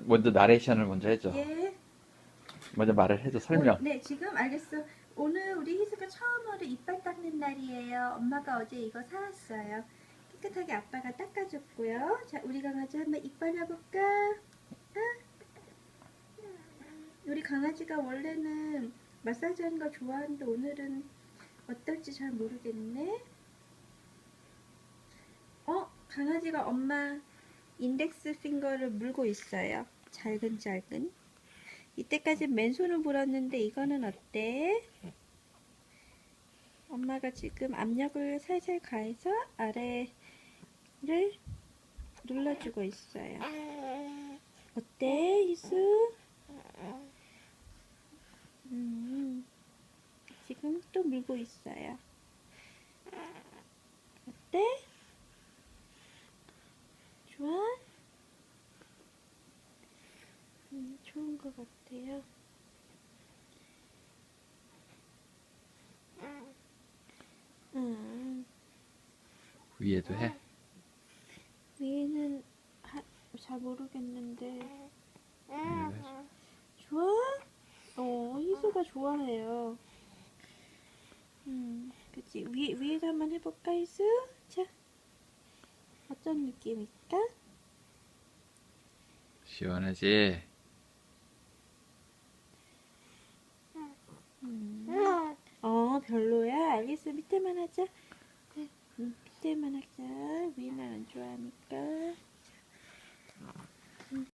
먼저 나레이션을 먼저 해줘. 예. 먼저 말을 해줘, 설명. 어, 네, 지금 알겠어. 오늘 우리 희수가 처음으로 이빨 닦는 날이에요. 엄마가 어제 이거 사왔어요. 깨끗하게 아빠가 닦아줬고요. 자, 우리 강아지 한번 이빨 해볼까? 응? 우리 강아지가 원래는 마사지 하는 거 좋아하는데 오늘은 어떨지 잘 모르겠네. 어? 강아지가 엄마 인덱스 핑거를 물고 있어요. 잘근잘근. 이때까지 맨손을 물었는데 이거는 어때? 엄마가 지금 압력을 살살 가해서 아래를 눌러주고 있어요. 어때, 희수? 음, 지금 또 물고 있어요. 어때? 좋아? 음, 좋은 것 같아요. 음, 위에도 해. 위에는 하, 잘 모르겠는데. 좋아? 어, 희수가 좋아해요. 음, 그치. 위에, 위에도 한번 해볼까, 희수? 자, 어떤 느낌일까? 시원하지? じゃで見てもなきゃウィナー